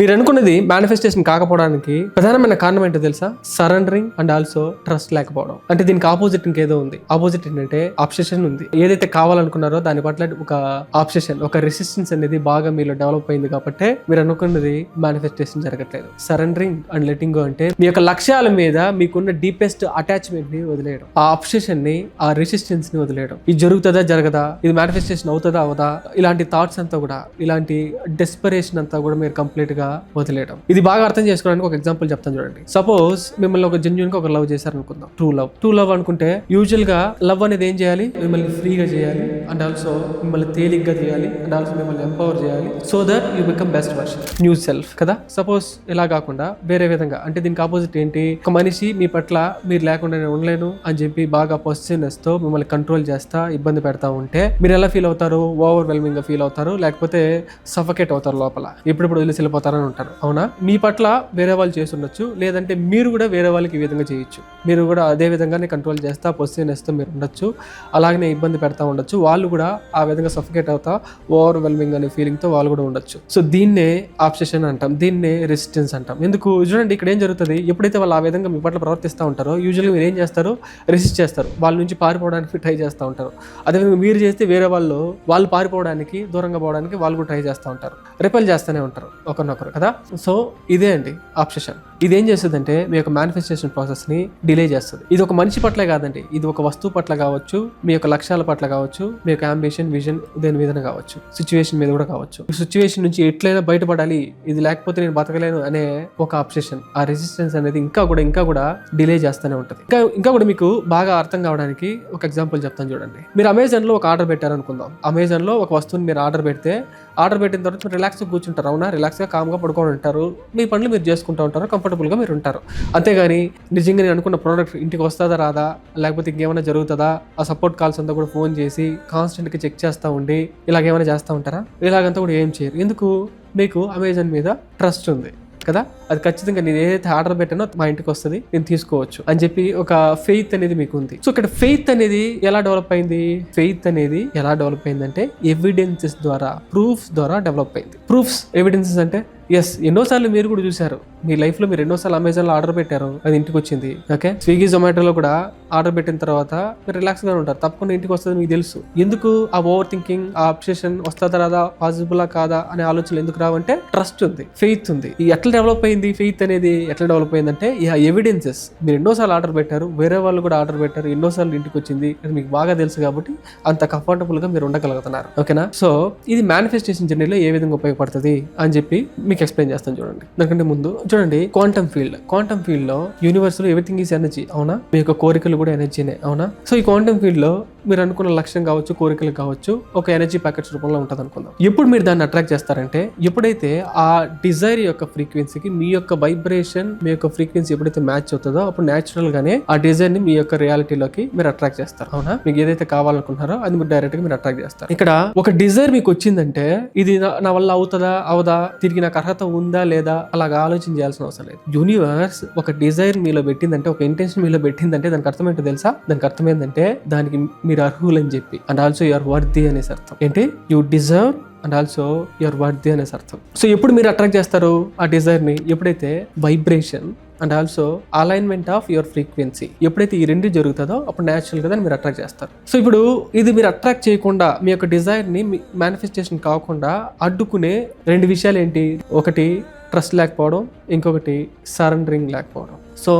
మీరు అనుకున్నది మేనిఫెస్టేషన్ కాకపోవడానికి ప్రధానమైన కారణం ఏంటో తెలుసా? సరెండరింగ్ అండ్ ఆల్సో ట్రస్ట్ లేకపోవడం. అంటే దీనికి ఆపోజిట్ ఇంకేదో ఉంది. ఆపోజిట్ ఏంటంటే ఆబ్సెషన్ ఉంది. ఏదైతే కావాలనుకున్నారో దాని పట్ల ఒక ఆబ్సెషన్ ఒక రెసిస్టెన్స్ అనేది బాగా మీలో డెవలప్ అయింది కాబట్టి మీరు అనుకున్నది మేనిఫెస్టేషన్ జరగట్లేదు. సరెండరింగ్ అండ్ లెటింగ్ గో అంటే మీ యొక్క లక్ష్యాల మీద మీకున్న డీపెస్ట్ అటాచ్మెంట్ని వదిలేయడం. ఆ అబ్సెషన్ని ఆ రెసిస్టెన్స్ని వదిలేయడం. ఇది జరుగుతుందా? జరగదా? ఇది మేనిఫెస్టేషన్ అవుతుందా? అవదా? ఇలాంటి థాట్స్ అంతా కూడా ఇలాంటి డెస్పరేషన్ అంతా కూడా మీరు కంప్లీట్గా వదిలేయడం. ఇది బాగా అర్థం చేసుకోవడానికి ఒక ఎగ్జాంపుల్ చెప్తాను చూడండి. సపోజ్ మిమ్మల్ని ఒక జెన్యున్గా ఒక లవ్ చేశారు అనుకుందాం ట్రూ లవ్ ట్రూ లవ్ అనుకుంటే యూజువల్గా లవ్ అనేది ఏం చేయాలి? మిమ్మల్ని ఫ్రీగా చేయాలి. అండ్ ఆల్సో మిమ్మల్ని తేలిగ్గా చేయాలి. అండ్ ఆల్సో మిమ్మల్ని ఎంపవర్ చేయాలి. So that you become best version new self కదా? సపోజ్ ఇలా కాకుండా వేరే విధంగా అంటే దీనికి ఆపోజిట్ ఏంటి? ఒక మనిషి మీ పట్ల మీరు లేకుండా నేను ఉండలేను అని చెప్పి బాగా పొసిషన్నెస్తో మిమ్మల్ని కంట్రోల్ చేస్తా ఇబ్బంది పెడతా ఉంటే మీరు ఎలా ఫీల్ అవుతారు? ఓవర్ వెల్మింగ్గా ఫీల్ అవుతారు? లేకపోతే సఫకేట్ అవుతారు లోపల? ఎప్పుడెప్పుడు వదిలేసి అని ఉంటారు. అవునా? మీ పట్ల వేరే వాళ్ళు చేసి లేదంటే మీరు కూడా వేరే వాళ్ళకి ఈ విధంగా చేయొచ్చు. మీరు కూడా అదే విధంగానే కంట్రోల్ చేస్తా పొసిషన్నెస్ వేస్తూ మీరు ఉండొచ్చు. అలాగనే ఇబ్బంది పెడతా ఉండొచ్చు. వాళ్ళు కూడా ఆ విధంగా సఫికేట్ అవుతా ఓవర్వెల్మింగ్ అనే ఫీలింగ్తో వాళ్ళు కూడా ఉండొచ్చు. సో దీన్నే ఆబ్సెషన్ అంటాం. దీన్నే రెసిస్టెన్స్ అంటాం. ఎందుకు? చూడండి ఇక్కడ ఏం జరుగుతుంది? ఎప్పుడైతే వాళ్ళు ఆ విధంగా మీ పట్ల ప్రవర్తిస్తూ ఉంటారో యూజువల్గా మీరు ఏం చేస్తారు? రెసిస్ట్ చేస్తారు. వాళ్ళ నుంచి పారిపోవడానికి ట్రై చేస్తూ ఉంటారు. అదేవిధంగా మీరు చేస్తే వేరే వాళ్ళు వాళ్ళు పారిపోవడానికి దూరంగా పోవడానికి వాళ్ళు కూడా ట్రై చేస్తూ ఉంటారు. రిపెల్ చేస్తూనే ఉంటారు. ఒకరినొకరు. కదా? సో ఇదే అండి ఆబ్సెషన్ ఇది ఏం చేస్తుందంటే మీ యొక్క మేనిఫెస్టేషన్ ప్రాసెస్ని డిలే చేస్తుంది. ఇది ఒక మనిషి పట్లే కాదండి ఇది ఒక వస్తువు పట్ల కావచ్చు మీ యొక్క లక్ష్యాల పట్ల కావచ్చు మీ యొక్క అంబిషన్ విజన్ దేని మీద కావచ్చు సిచ్యువేషన్ మీద కూడా కావచ్చు. సిచ్యువేషన్ నుంచి ఎట్లయినా బయటపడాలి ఇది లేకపోతే నేను బతకలేను అనే ఒక అబ్సెషన్ ఆ రెసిస్టెన్స్ అనేది ఇంకా కూడా ఇంకా కూడా డిలే చేస్తూనే ఉంటుంది. ఇంకా ఇంకా కూడా మీకు బాగా అర్థం కావడానికి ఒక ఎగ్జాంపుల్ చెప్తాను చూడండి. మీరు అమెజాన్లో ఒక ఆర్డర్ పెట్టారనుకుందాం. అమెజాన్లో అమెజాన్లో ఒక వస్తువుని మీరు ఆర్డర్ పెడితే ఆర్డర్ పెట్టిన తర్వాత రిలాక్స్గా కూర్చుంటారు. అవునా? రిలాక్స్గా కామ్గా పడుకొని ఉంటారు. మీ పనులు మీరు చేసుకుంటూ ఉంటారు. కంఫర్టబుల్గా మీరు ఉంటారు. అంతేగాని నిజంగా నేను అనుకున్న ప్రోడక్ట్ ఇంటికి వస్తుందా రాదా? లేకపోతే ఇంకేమైనా జరుగుతుందా? ఆ సపోర్ట్ కాల్స్ అంతా కూడా ఫోన్ చేసి కాన్స్టెంట్గా చెక్ చేస్తూ ఉండి ఇలాగేమైనా చేస్తూ ఉంటారా? ఇలాగంతా కూడా ఏం చేయరు. ఎందుకు? మీకు అమెజాన్ మీద ట్రస్ట్ ఉంది. కదా? అది ఖచ్చితంగా నేను ఏదైతే ఆర్డర్ పెట్టానో మా ఇంటికి వస్తుంది నేను తీసుకోవచ్చు అని చెప్పి ఒక ఫెయిత్ అనేది మీకు ఉంది సో ఇక్కడ ఫెయిత్ అనేది ఎలా డెవలప్ అయింది? ఫెయిత్ అనేది ఎలా డెవలప్ అయిందంటే ఎవిడెన్సెస్ ద్వారా ప్రూఫ్స్ ద్వారా డెవలప్ అయింది. ప్రూఫ్స్ ఎవిడెన్సెస్ అంటే ఎస్ ఎన్నోసార్లు మీరు కూడా చూశారు. మీ లైఫ్లో మీరు ఎన్నోసార్లు అమెజాన్లో ఆర్డర్ పెట్టారు అది ఇంటికి వచ్చింది. ఓకే? స్విగ్గీ జొమాటోలో కూడా ఆర్డర్ పెట్టిన తర్వాత మీరు రిలాక్స్గా ఉంటారు. తప్పకుండా ఇంటికి వస్తుంది మీకు తెలుసు. ఎందుకు ఆ ఓవర్ థింకింగ్ ఆ అప్సెషన్ వస్తుందా రాదా పాసిబులా కాదా అనే ఆలోచనలు ఎందుకు రావంటే ట్రస్ట్ ఉంది ఫెయిత్ ఉంది. ఈ ఎట్లా డెవలప్ అయింది ఫెయిత్ అనేది ఎట్లా డెవలప్ అయిందంటే ఈ ఎవిడెన్సెస్. మీరు ఎన్నోసార్లు ఆర్డర్ పెట్టారు వేరే వాళ్ళు కూడా ఆర్డర్ పెట్టారు ఎన్నోసార్లు ఇంటికి వచ్చింది అది మీకు బాగా తెలుసు కాబట్టి అంత కంఫర్టబుల్గా మీరు ఉండగలుగుతున్నారు. ఓకేనా? సో ఇది మేనిఫెస్టేషన్ జర్నీలో ఏ విధంగా ఉపయోగపడుతుంది అని చెప్పి మీకు ఎక్స్ప్లెయిన్ చేస్తాను చూడండి. దానికంటే ముందు చూడండి క్వాంటమ్ ఫీల్డ్ క్వాంటమ్ ఫీల్డ్లో యూనివర్స్లో ఎవ్రీథింగ్ ఈస్ ఎనర్జీ అవునా? మీ యొక్క కోరికలు కూడా ఎనర్జీనే అవునా? సో ఈ క్వాంటమ్ ఫీల్డ్లో మీరు అనుకున్న లక్ష్యం కావచ్చు కోరికలు కావచ్చు ఒక ఎనర్జీ ప్యాకెట్స్ రూపంలో ఉంటుంది అనుకుందాం ఎప్పుడు మీరు దాన్ని అట్రాక్ట్ చేస్తారంటే ఎప్పుడైతే ఆ డిజైర్ యొక్క ఫ్రీక్వెన్సీకి మీ యొక్క వైబ్రేషన్ మీ యొక్క ఫ్రీక్వెన్సీ ఎప్పుడైతే మ్యాచ్ అవుతుందో అప్పుడు న్యాచురల్ గానే ఆ డిజైర్ని మీ యొక్క రియాలిటీలోకి మీరు అట్రాక్ట్ చేస్తారు. అవునా? మీకు ఏదైతే కావాలనుకుంటున్నారో అది మీరు డైరెక్ట్గా మీరు అట్రాక్ట్ చేస్తారు. ఇక్కడ ఒక డిజైర్ మీకు వచ్చిందంటే ఇది నా- వల్ల అవుతుందా అవదా తిరిగి నాకు అర్హత ఉందా లేదా అలాగా ఆలోచన చేయాల్సిన అవసరం లేదు. యూనివర్స్ ఒక డిజైర్ మీలో పెట్టిందంటే ఒక ఇంటెన్షన్ మీలో పెట్టిందంటే దానికి అర్థం ఏంటో తెలుసా? దానికి అర్థం ఏంటంటే దానికి మీరు అర్హులని చెప్పి అండ్ ఆల్సో యువర్ వర్ది అనేసి అర్థం. ఏంటి? You deserve and also your worthy అనేసి అర్థం. సో ఎప్పుడు మీరు అట్రాక్ట్ చేస్తారు ఆ డిజైర్ని ఎప్పుడైతే vibration and also alignment of your frequency ఎప్పుడైతే ఈ రెండు జరుగుతుందో అప్పుడు న్యాచురల్గా దాన్ని మీరు అట్రాక్ట్ చేస్తారు. సో ఇప్పుడు ఇది మీరు అట్రాక్ట్ చేయకుండా మీ యొక్క డిజైర్ని మీ మేనిఫెస్టేషన్ కాకుండా అడ్డుకునే రెండు విషయాలు ఏంటి? ఒకటి ట్రస్ట్ లేకపోవడం ఇంకొకటి సరెండరింగ్ లేకపోవడం. సో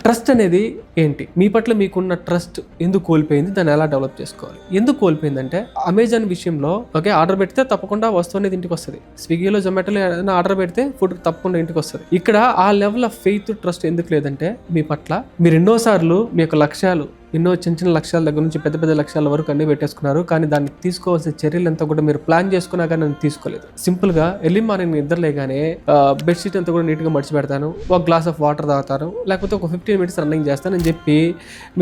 ట్రస్ట్ అనేది ఏంటి? మీ పట్ల మీకున్న ట్రస్ట్ ఎందుకు కోల్పోయింది? దాన్ని ఎలా డెవలప్ చేసుకోవాలి? ఎందుకు కోల్పోయిందంటే అమెజాన్ విషయంలో ఓకే ఆర్డర్ పెడితే తప్పకుండా వస్తువు అనేది ఇంటికి వస్తుంది. స్విగ్గీలో జొమాటోలో ఏదైనా ఆర్డర్ పెడితే ఫుడ్ తప్పకుండా ఇంటికి వస్తుంది. ఇక్కడ ఆ లెవెల్ ఆఫ్ ఫెయిత్ ట్రస్ట్ ఎందుకు లేదంటే మీ పట్ల మీరు ఎన్నోసార్లు మీ యొక్క లక్ష్యాలు ఎన్నో చిన్న చిన్న లక్ష్యాల దగ్గర నుంచి పెద్ద పెద్ద లక్ష్యాల వరకు అన్ని పెట్టేసుకున్నారు. కానీ దాన్ని తీసుకోవాల్సిన చర్యలు అంతా కూడా మీరు ప్లాన్ చేసుకున్నా కానీ నేను తీసుకోలేదు. సింపుల్గా ఎర్లీ మార్నింగ్ నిద్రలేగానే బెడ్షీట్ అంతా కూడా నీట్గా మడిచి పెడతాను. ఒక గ్లాస్ ఆఫ్ వాటర్ తాగుతాను. లేకపోతే ఒక ఫిఫ్టీన్ మినిట్స్ రన్నింగ్ చేస్తాను అని చెప్పి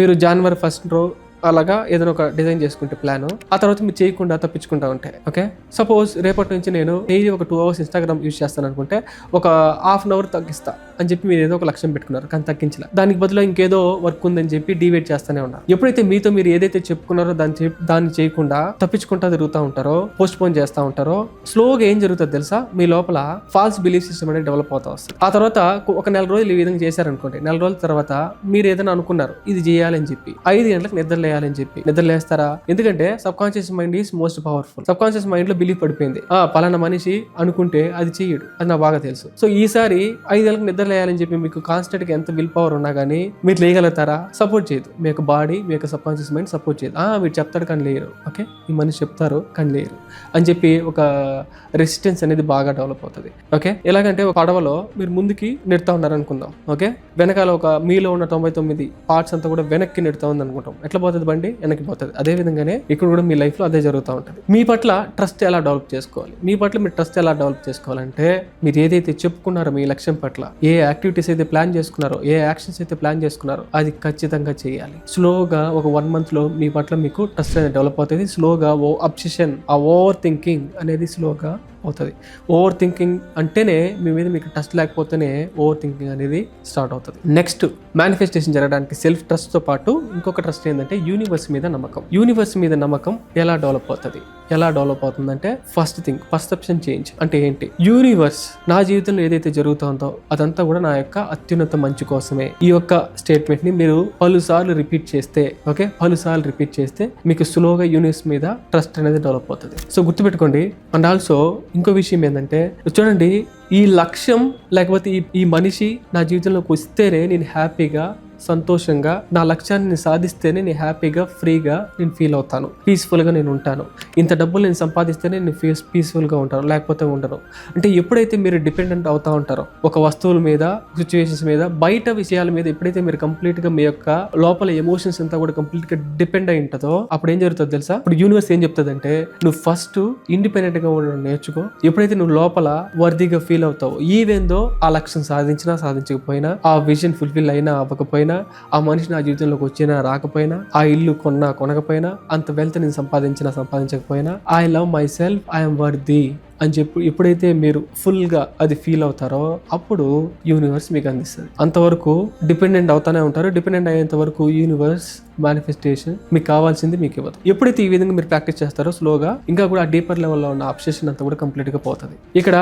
మీరు జనవరి ఫస్ట్ రో అలాగా ఏదైనా ఒక డిజైన్ చేసుకుంటే ప్లాన్ ఆ తర్వాత మీరు చేయకుండా తప్పించుకుంటా ఉంటాయి ఓకే సపోజ్ రేపటి నుంచి నేను డైలీ ఒక టూ అవర్స్ ఇన్స్టాగ్రామ్ యూజ్ చేస్తాను అనుకుంటే ఒక హాఫ్ అన్ అవర్ తగ్గిస్తా. అని చెప్పి మీరు ఏదో ఒక లక్ష్యం పెట్టుకున్నారు కానీ తగ్గించలే. దానికి బదులు ఇంకేదో వర్క్ ఉందని చెప్పి డివేట్ చేస్తూనే ఉన్నారు. ఎప్పుడైతే మీతో మీరు ఏదైతే చెప్పుకున్నారో దాన్ని దాన్ని చేయకుండా తప్పించుకుంటా తిరుగుతూ ఉంటారో పోస్ట్ పోన్ చేస్తూ ఉంటారో స్లోగా ఏం జరుగుతుంది తెలుసా? మీ లోపల ఫాల్స్ బిలీఫ్ సిస్టమ్ అనేది డెవలప్ అవుతా వస్తుంది. ఆ తర్వాత ఒక నెల రోజులు ఈ విధంగా చేశారనుకోండి నెల రోజుల తర్వాత మీరు ఏదైనా అనుకున్నారు ఇది చేయాలని చెప్పి ఐదు గంటలకు నిద్ర లేయాలని చెప్పి నిద్ర లేస్తారా? ఎందుకంటే subconscious mind is most powerful subconscious మైండ్లో బిలీఫ్ పడిపోయింది. ఆ పలానా మనిషి అనుకుంటే అది చేయడు అది నాకు బాగా తెలుసు. సో ఈసారి ఐదు గంటలకు నిద్ర లేయాలని చెప్పి మీకు కాన్స్టెంట్గా ఎంత విల్ పవర్ ఉన్నా కానీ మీరు లేయగలుగుతారా? సపోర్ట్ చేయదు. మీ యొక్క బాడీ మీ యొక్క సబ్కాన్షియస్ మైండ్ సపోర్ట్ చేయదు. మీరు చెప్తారు చెప్తాడు కానీ లేరు. ఓకే ఈ మనిషి చెప్తారు కానీ లేరు. అని చెప్పి ఒక రెసిస్టెన్స్ అనేది బాగా డెవలప్ అవుతుంది. ఓకే ఎలాగంటే ఒక అడవలో మీరు ముందుకి నెడుతూ ఉన్నారు అనుకుందాం. ఓకే వెనకాల ఒక మీలో ఉన్న తొంభై తొమ్మిది పార్ట్స్ అంతా కూడా వెనక్కి నెడుతూ ఉంది అనుకుంటాం. ఎట్లా పోతుంది బండి? వెనక్కి పోతుంది. అదే విధంగానే ఇక్కడ కూడా మీ లైఫ్లో అదే జరుగుతూ ఉంటుంది. మీ పట్ల ట్రస్ట్ ఎలా డెవలప్ చేసుకోవాలి? మీ పట్ల మీరు ట్రస్ట్ ఎలా డెవలప్ చేసుకోవాలంటే మీరు ఏదైతే చెప్పుకున్నారో మీ లక్ష్యం పట్ల ఏ ఏ యాక్టివిటీస్ అయితే ప్లాన్ చేసుకున్నారో ఏ యాక్షన్స్ అయితే ప్లాన్ చేసుకున్నారో అది ఖచ్చితంగా చేయాలి. స్లోగా ఒక వన్ మంత్లో మీ పట్ల మీకు ట్రస్ట్ అనేది డెవలప్ అవుతుంది. స్లోగా ఓ అబ్సెషన్ ఆ ఓవర్ థింకింగ్ అనేది స్లోగా అవుతుంది. ఓవర్ థింకింగ్ అంటేనే మీ మీద మీకు ట్రస్ట్ లేకపోతేనే ఓవర్ థింకింగ్ అనేది స్టార్ట్ అవుతుంది. నెక్స్ట్ మేనిఫెస్టేషన్ జరగడానికి సెల్ఫ్ ట్రస్ట్తో పాటు ఇంకొక ట్రస్ట్ ఏంటంటే యూనివర్స్ మీద నమ్మకం. యూనివర్స్ మీద నమ్మకం ఎలా డెవలప్ అవుతుంది? ఎలా డెవలప్ అవుతుందంటే ఫస్ట్ థింగ్ పర్సెప్షన్ చేంజ్ అంటే ఏంటి? యూనివర్స్ నా జీవితంలో ఏదైతే జరుగుతుందో అదంతా కూడా నా యొక్క అత్యున్నత మంచి కోసమే. ఈ యొక్క స్టేట్మెంట్ని మీరు పలుసార్లు రిపీట్ చేస్తే ఓకే పలుసార్లు రిపీట్ చేస్తే మీకు స్లోగా యూనివర్స్ మీద ట్రస్ట్ అనేది డెవలప్ అవుతుంది. సో గుర్తుపెట్టుకోండి. అండ్ ఆల్సో ఇంకో విషయం ఏంటంటే చూడండి ఈ లక్ష్యం లేకపోతే ఈ ఈ మనిషి నా జీవితంలోకి వస్తేనే నేను హ్యాపీగా సంతోషంగా నా లక్ష్యాన్ని నేను సాధిస్తేనే నేను హ్యాపీగా ఫ్రీగా నేను ఫీల్ అవుతాను. పీస్ఫుల్గా నేను ఉంటాను. ఇంత డబ్బులు నేను సంపాదిస్తేనే నేను ఫీస్ పీస్ఫుల్గా ఉంటాను లేకపోతే ఉండను. అంటే ఎప్పుడైతే మీరు డిపెండెంట్ అవుతూ ఉంటారో ఒక వస్తువుల మీద సిచ్యువేషన్స్ మీద బయట విషయాల మీద ఎప్పుడైతే మీరు కంప్లీట్గా మీ యొక్క లోపల ఎమోషన్స్ అంతా కూడా కంప్లీట్గా డిపెండ్ అయి ఉంటుందో అప్పుడు ఏం జరుగుతుందో తెలుసా? ఇప్పుడు యూనివర్స్ ఏం చెప్తుందంటే నువ్వు ఫస్ట్ ఇండిపెండెంట్గా ఉండడం నేర్చుకో. ఎప్పుడైతే నువ్వు లోపల వర్దిగా ఫీల్ అవుతావు ఈవేందో ఆ లక్ష్యం సాధించినా సాధించకపోయినా ఆ విజన్ ఫుల్ఫిల్ అయినా అవ్వకపోయినా ఆ మనిషి నా జీవితంలోకి వచ్చినా రాకపోయినా ఆ ఇల్లు కొన్నా కొనకపోయినా అంత వెల్త్ నేను సంపాదించినా సంపాదించకపోయినా I love myself I'm worthy అని చెప్పి ఎప్పుడైతే మీరు ఫుల్గా అది ఫీల్ అవుతారో అప్పుడు యూనివర్స్ మీకు అందిస్తుంది. అంతవరకు డిపెండెంట్ అవుతానే ఉంటారు. డిపెండెంట్ అయ్యేంత వరకు యూనివర్స్ మేనిఫెస్టేషన్ మీకు కావాల్సింది మీకు ఇవ్వదు. ఎప్పుడైతే ఈ విధంగా మీరు ప్రాక్టీస్ చేస్తారో స్లోగా ఇంకా కూడా ఆ డీపర్ లెవెల్లో ఉన్న అబ్సెషన్ అంతా కూడా కంప్లీట్గా పోతుంది. ఇక్కడ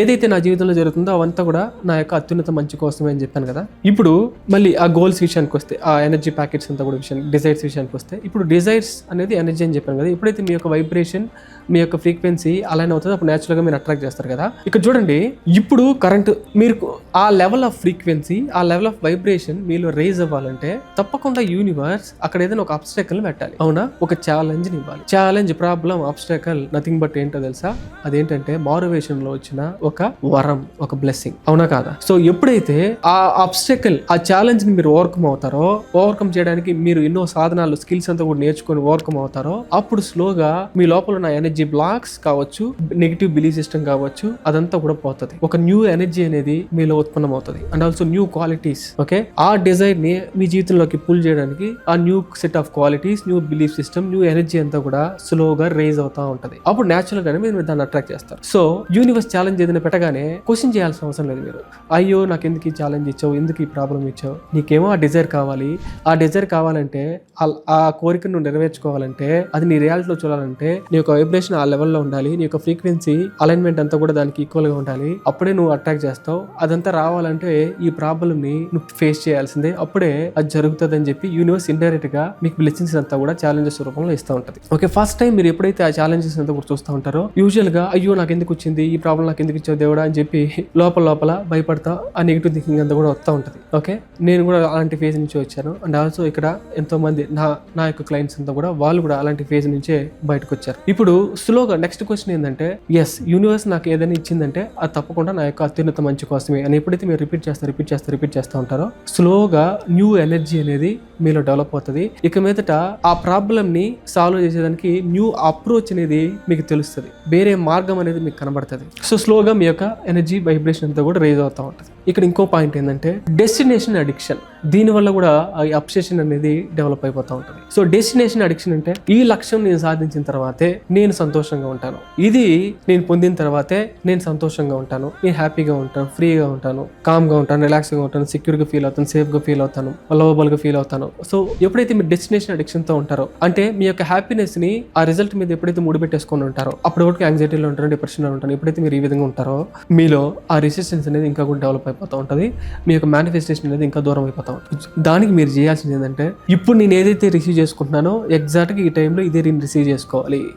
ఏదైతే నా జీవితంలో జరుగుతుందో అవంతా కూడా నా యొక్క అత్యున్నత మంచి కోసమే అని చెప్పాను కదా. ఇప్పుడు మళ్ళీ ఆ గోల్స్ విషయానికి వస్తే ఆ ఎనర్జీ ప్యాకెట్స్ అంతా కూడా విషయం డిజైర్స్ విషయానికి వస్తే ఇప్పుడు డిజైర్స్ అనేది ఎనర్జీ అని చెప్పాను కదా. ఎప్పుడైతే మీ యొక్క వైబ్రేషన్ మీ యొక్క ఫ్రీక్వెన్సీ అలానే అవుతుంది. అప్పుడు న్యాచురల్గా మీరు అట్రాక్ట్ చేస్తారు కదా. ఇక్కడ చూడండి ఇప్పుడు కరెంట్ మీరు ఆ లెవెల్ ఆఫ్ ఫ్రీక్వెన్సీ ఆ లెవెల్ ఆఫ్ వైబ్రేషన్ మీలో రేజ్ అవ్వాలంటే తప్పకుండా యూనివర్స్ అక్కడ ఏదైనా ఒక అబ్స్టెకల్ పెట్టాలి. అవునా? ఒక ఛాలెంజ్ ఇవ్వాలి. Challenge problem obstacle nothing but ఏంటో తెలుసా? అదేంటంటే మారువేషన్లో వచ్చిన ఒక వరం ఒక బ్లెస్సింగ్ అవునా కాదా? సో ఎప్పుడైతే ఆ అబ్స్టెకల్ ఆ ఛాలెంజ్ని మీరు ఓవర్కమ్ అవుతారో ఓవర్కమ్ చేయడానికి మీరు ఎన్నో సాధనాలు స్కిల్స్ అంతా కూడా నేర్చుకొని ఓవర్కమ్ అవుతారో అప్పుడు స్లోగా మీ లోపల ఉన్న ఎనర్జీ బ్లాక్స్ కావచ్చు నెగిటివ్ బిలీఫ్ సిస్టమ్ కావచ్చు అదంతా కూడా పోతుంది. ఒక న్యూ ఎనర్జీ అనేది మీలో ఉత్పన్నం అవుతుంది and also new qualities okay ఆ డిజైర్ని మీ జీవితంలోకి పుల్ చేయడానికి ఆ new set of qualities new belief system new energy అంతా కూడా స్లోగా రేజ్ అవుతా ఉంటుంది. అప్పుడు న్యాచురల్ గానే మీరు దాన్ని అట్రాక్ట్ చేస్తారు. సో యూనివర్స్ ఛాలెంజ్ ఏదైనా పెట్టగానే క్వశ్చన్ చేయాల్సిన అవసరం లేదు మీరు. అయ్యో నాకు ఎందుకు ఈ ఛాలెంజ్ ఇచ్చావు? ఎందుకు ఈ ప్రాబ్లం ఇచ్చావు? నీకేమో ఆ డిజైర్ కావాలి. ఆ డిజైర్ కావాలంటే ఆ- ఆ కోరికను నువ్వు నెరవేర్చుకోవాలంటే అది నీ రియాలిటీలో చూడాలంటే నీ యొక్క వైబ్రేషన్ ఆ లెవెల్లో ఉండాలి. నీ యొక్క ఫ్రీక్వెన్సీ అలైన్మెంట్ అంతా కూడా దానికి ఈక్వల్గా ఉండాలి. అప్పుడే నువ్వు అట్రాక్ చేస్తావు. అదంతా రావాలంటే ఈ ప్రాబ్లమ్ని నువ్వు ఫేస్ చేయాల్సిందే. అప్పుడే అది జరుగుతుందని చెప్పి యూనివర్స్ ఇండైరెక్ట్గా మీకు బ్లెస్సింగ్స్ అంతా కూడా ఛాలెంజెస్ రూపంలో ఇస్తూ ఉంటుంది. ఓకే ఫస్ట్ టైం మీరు ఎప్పుడైతే ఆ ఛాలెంజెస్ అంతా కూడా చూస్తూ ఉంటారో యూజువల్గా అయ్యో నాకు ఎందుకు వచ్చింది? ఈ ప్రాబ్లం నాకు ఎందుకు ఇచ్చావు దేవుడా? అని చెప్పి లోపల లోపల భయపడతా ఆ నెగిటివ్ థింకింగ్ అంతా కూడా వస్తూ ఉంటుంది. ఓకే నేను కూడా అలాంటి ఫేజ్ నుంచి వచ్చాను. అండ్ ఆల్సో ఇక్కడ ఎంతో మంది నా నా యొక్క క్లయింట్స్ అంతా కూడా వాళ్ళు కూడా అలాంటి ఫేజ్ నుంచే బయటకు వచ్చారు. ఇప్పుడు స్లోగా నెక్స్ట్ క్వశ్చన్ ఏంటంటే ఎస్ యూనివర్స్ నాకు ఏదైనా ఇచ్చిందంటే అది తప్పకుండా నా యొక్క అత్యున్నత మంచి కోసమే అని ఎప్పుడైతే మీరు రిపీట్ చేస్తారు రిపీట్ చేస్తారు రిపీట్ చేస్తూ ఉంటారో స్లోగా న్యూ ఎనర్జీ అనేది మీలో డెవలప్ అవుతుంది. ఇక మీదట ఆ ప్రాబ్లమ్ని సాల్వ్ చేసేదానికి న్యూ అప్రోచ్ అనేది మీకు తెలుస్తుంది. వేరే మార్గం అనేది మీకు కనబడుతుంది. సో స్లోగా మీ యొక్క ఎనర్జీ వైబ్రేషన్ అంతా కూడా రేజ్ అవుతూ ఉంటుంది. ఇక్కడ ఇంకో పాయింట్ ఏంటంటే డెస్టినేషన్ అడిక్షన్ దీనివల్ల కూడా ఈ అప్సెషన్ అనేది డెవలప్ అయిపోతూ ఉంటుంది. సో డెస్టినేషన్ అడిక్షన్ అంటే ఈ లక్ష్యం నేను సాధించిన తర్వాతే నేను సంతోషంగా ఉంటాను. ఇది నేను పొందిన తర్వాతే నేను సంతోషంగా ఉంటాను. నేను హ్యాపీగా ఉంటాను ఫ్రీగా ఉంటాను కామ్గా ఉంటాను రిలాక్స్గా ఉంటాను సెక్యూర్గా ఫీల్ అవుతాను సేఫ్గా ఫీల్ అవుతాను లవబుల్గా ఫీల్ అవుతాను. సో ఎప్పుడైతే మీరు డెస్టినేషన్ అడిక్షన్తో ఉంటారో అంటే మీ యొక్క హ్యాపీనెస్ని ఆ రిజల్ట్ మీద ఎప్పుడైతే ముడిపెట్టేసుకొని ఉంటారో అప్పటి వరకు యాంగ్జైటీలో ఉంటారు డిప్రెషన్లో ఉంటారు ఎప్పుడైతే మీరు ఈ విధంగా ఉంటారో మీలో ఆ రెసిస్టెన్స్ అనేది ఇంకా కూడా డెవలప్ అయిపోతూ ఉంటుంది. మీ యొక్క మేనిఫెస్టేషన్ అనేది ఇంకా దూరం అయిపోతుంది ఉంటుంది దానికి మీరు చేయాల్సింది ఏంటంటే ఇప్పుడు నేను ఏదైతే రిసీవ్ చేసుకుంటున్నానో ఎగ్జాక్ట్గా ఈ టైంలో ఇదే నేను రిసీవ్ చేసుకోవాలి.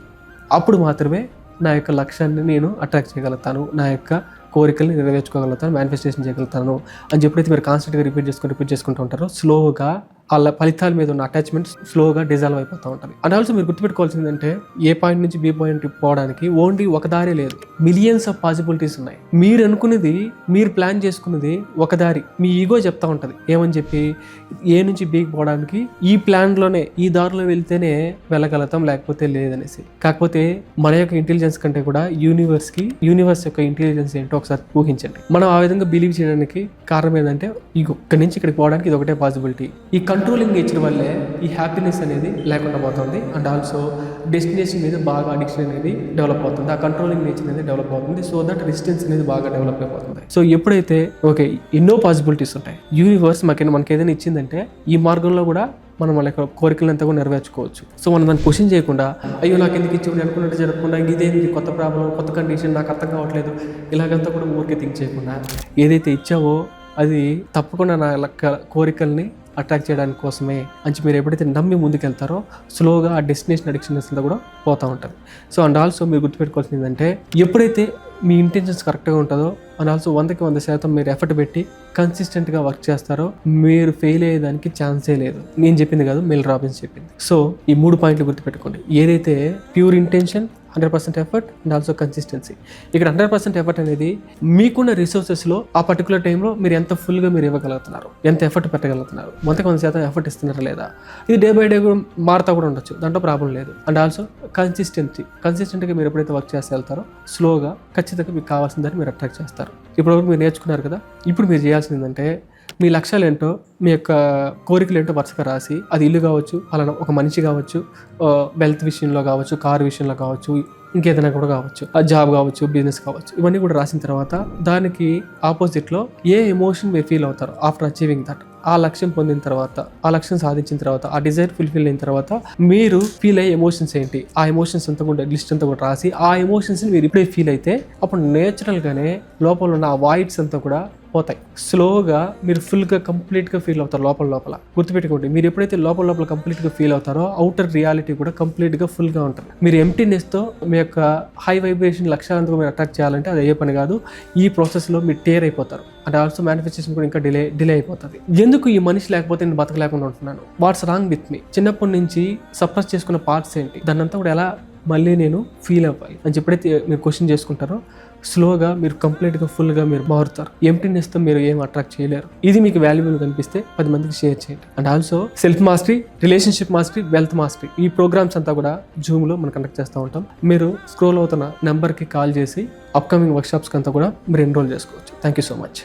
అప్పుడు మాత్రమే నా యొక్క లక్ష్యాన్ని నేను అట్రాక్ట్ చేయగలుగుతాను నా యొక్క కోరికల్ని నెరవేర్చుకోగలుగుతాను మేనిఫెస్టేషన్ చేయగలుగుతాను. అని చెప్పినైతే మీరు కాన్స్టెంట్గా రిపీట్ చేసుకుని రిపీట్ చేసుకుంటూ ఉంటారో స్లోగా వాళ్ళ ఫలితాల మీద ఉన్న అటాచ్మెంట్ స్లోగా డిజాల్వ్ అయిపోతూ ఉంటుంది అండ్ ఆల్సో మీరు గుర్తుపెట్టుకోవాల్సింది అంటే ఏ పాయింట్ నుంచి బి పాయింట్ పోవడానికి ఓన్లీ ఒక దారి లేదు. మిలియన్స్ ఆఫ్ పాసిబిలిటీస్ ఉన్నాయి. మీరు అనుకున్నది మీరు ప్లాన్ చేసుకున్నది ఒక దారి. మీ ఈగో చెప్తా ఉంటుంది. ఏమని చెప్పి? ఏ నుంచి బీకి పోవడానికి ఈ ప్లాన్లోనే ఈ దారిలో వెళ్తేనే వెళ్ళగలుగుతాం లేకపోతే లేదనేసి. కాకపోతే మన యొక్క ఇంటెలిజెన్స్ కంటే కూడా యూనివర్స్కి యూనివర్స్ యొక్క ఇంటెలిజెన్స్ ఏంటో ఒకసారి ఊహించండి. మనం ఆ విధంగా బిలీవ్ చేయడానికి కారణం ఏంటంటే ఈ ఇక్కడి నుంచి ఇక్కడికి పోవడానికి ఇది ఒకటే పాసిబిలిటీ ఈ కంట్రోలింగ్ నేచర్ వల్లే ఈ హ్యాపీనెస్ అనేది లేకుండా పోతుంది. అండ్ ఆల్సో డెస్టినేషన్ మీద బాగా అడిక్షన్ అనేది డెవలప్ అవుతుంది. ఆ కంట్రోలింగ్ నేచర్ అనేది డెవలప్ అవుతుంది. సో దట్ రెసిస్టెన్స్ అనేది బాగా డెవలప్ అయిపోతుంది. సో ఎప్పుడైతే ఓకే ఎన్నో పాసిబిలిటీస్ ఉంటాయి. యూనివర్స్ మాకు మనకి ఏదైనా ఇచ్చిందంటే ఈ మార్గంలో కూడా మనం వాళ్ళ యొక్క కోరికలంతా కూడా నెరవేర్చుకోవచ్చు. సో మనం దాన్ని క్వశ్చన్ చేయకుండా అయ్యో నాకు ఎందుకు ఇచ్చి అనుకున్నట్టు జరగకుండా ఇదేంటి కొత్త ప్రాబ్లం కొత్త కండిషన్ నాకు అర్థం కావట్లేదు. ఇలాగంతా కూడా ఊరికే థింక్ చేయకుండా ఏదైతే ఇచ్చావో అది తప్పకుండా నా లెక్క కోరికల్ని అట్రాక్ట్ చేయడానికి కోసమే అని మీరు ఎప్పుడైతే నమ్మి ముందుకెళ్తారో స్లోగా ఆ డెస్టినేషన్ అడిక్షన్ అంతా కూడా పోతూ ఉంటుంది సో అండ్ ఆల్సో మీరు గుర్తుపెట్టుకోవాల్సింది ఏంటంటే ఎప్పుడైతే మీ ఇంటెన్షన్స్ కరెక్ట్గా ఉంటుందో అండ్ ఆల్సో వందకి వంద శాతం మీరు ఎఫర్ట్ పెట్టి కన్సిస్టెంట్గా వర్క్ చేస్తారో మీరు ఫెయిల్ అయ్యేదానికి ఛాన్సే లేదు. నేను చెప్పింది కాదు మిల్ రాబిన్స్ చెప్పింది. సో ఈ మూడు పాయింట్లు గుర్తుపెట్టుకోండి. ఏదైతే pure intention hundred percent effort and also consistency ఇక్కడ హండ్రెడ్ పర్సెంట్ ఎఫర్ట్ అనేది మీకున్న రిసోర్సెస్లో ఆ పర్టికులర్ టైంలో మీరు ఎంత ఫుల్గా మీరు ఇవ్వగలుగుతున్నారు? ఎంత ఎఫర్ట్ పెట్టగలుగుతున్నారు? మొత్తం కొంత శాతం ఎఫర్ట్ ఇస్తున్నారా లేదా? ఇది డే బై డే కూడా మారుతా కూడా ఉండొచ్చు. దాంట్లో ప్రాబ్లం లేదు. అండ్ ఆల్సో కన్సిస్టెన్సీ కన్సిస్టెంట్గా మీరు ఎప్పుడైతే వర్క్ చేస్తే వెళ్తారో స్లోగా ఖచ్చితంగా మీకు కావాల్సిన దాన్ని మీరు అట్రాక్ట్ చేస్తారు. ఇప్పటివరకు మీరు నేర్చుకున్నారు కదా? ఇప్పుడు మీరు చేయాల్సింది ఏంటంటే మీ లక్ష్యాలు ఏంటో మీ యొక్క కోరికలు ఏంటో వరుసగా రాసి అది ఇల్లు కావచ్చు అలా ఒక మనిషి కావచ్చు వెల్త్ విషయంలో కావచ్చు కారు విషయంలో కావచ్చు ఇంకేదైనా కూడా కావచ్చు ఆ జాబ్ కావచ్చు బిజినెస్ కావచ్చు ఇవన్నీ కూడా రాసిన తర్వాత దానికి ఆపోజిట్లో ఏ ఎమోషన్ మీరు ఫీల్ అవుతారు ఆఫ్టర్ అచీవింగ్ దట్ ఆ లక్ష్యం పొందిన తర్వాత ఆ లక్ష్యం సాధించిన తర్వాత ఆ డిజైర్ ఫుల్ఫిల్ అయిన తర్వాత మీరు ఫీల్ అయ్యే ఎమోషన్స్ ఏంటి? ఆ ఎమోషన్స్ అంతా కూడా లిస్ట్ అంతా కూడా రాసి ఆ ఎమోషన్స్ని మీరు ఇప్పుడే ఫీల్ అయితే అప్పుడు నేచురల్గానే లోపల ఉన్న ఆ వాయిడ్స్ అంతా కూడా పోతాయి. స్లోగా మీరు ఫుల్గా కంప్లీట్గా ఫీల్ అవుతారు లోపల లోపల. గుర్తుపెట్టుకోండి మీరు ఎప్పుడైతే లోపల లోపల కంప్లీట్గా ఫీల్ అవుతారో అవుటర్ రియాలిటీ కూడా కంప్లీట్గా ఫుల్గా ఉంటుంది. మీరు ఎంటీనెస్తో మీ యొక్క హై వైబ్రేషన్ లక్ష్యాలంతా మీరు అటాక్ చేయాలంటే అది అయ్యే పని కాదు ఈ ప్రాసెస్లో మీరు టేర్ అయిపోతారు. అండ్ ఆల్సో మ్యానిఫెస్టేషన్ కూడా ఇంకా డిలే డిలే అయిపోతుంది. ఎందుకు ఈ మనిషి లేకపోతే నేను బతకలేకుండా ఉంటున్నాను? వాట్స్ రాంగ్ విత్ మీ చిన్నప్పటి నుంచి సప్రెస్ చేసుకున్న పార్ట్స్ ఏంటి? దాన్నంతా కూడా ఎలా మళ్ళీ నేను ఫీల్ అవ్వాలి? అని ఎప్పుడైతే మీరు క్వశ్చన్ చేసుకుంటారో స్లోగా మీరు కంప్లీట్గా ఫుల్గా మీరు మారుతారు. ఎంప్టీనెస్తో మీరు ఏం అట్రాక్ట్ చేయలేరు. ఇది మీకు వాల్యుబుల్ కనిపిస్తే పది మందికి షేర్ చేయండి. And also self mastery relationship mastery wealth mastery ఈ ప్రోగ్రామ్స్ అంతా కూడా జూమ్లో మనం కండక్ట్ చేస్తూ ఉంటాం. మీరు స్క్రోల్ అవుతున్న నెంబర్కి కాల్ చేసి అప్కమింగ్ వర్క్షాప్స్కి అంతా కూడా మీరు ఎన్రోల్ చేసుకోవచ్చు. Thank you so much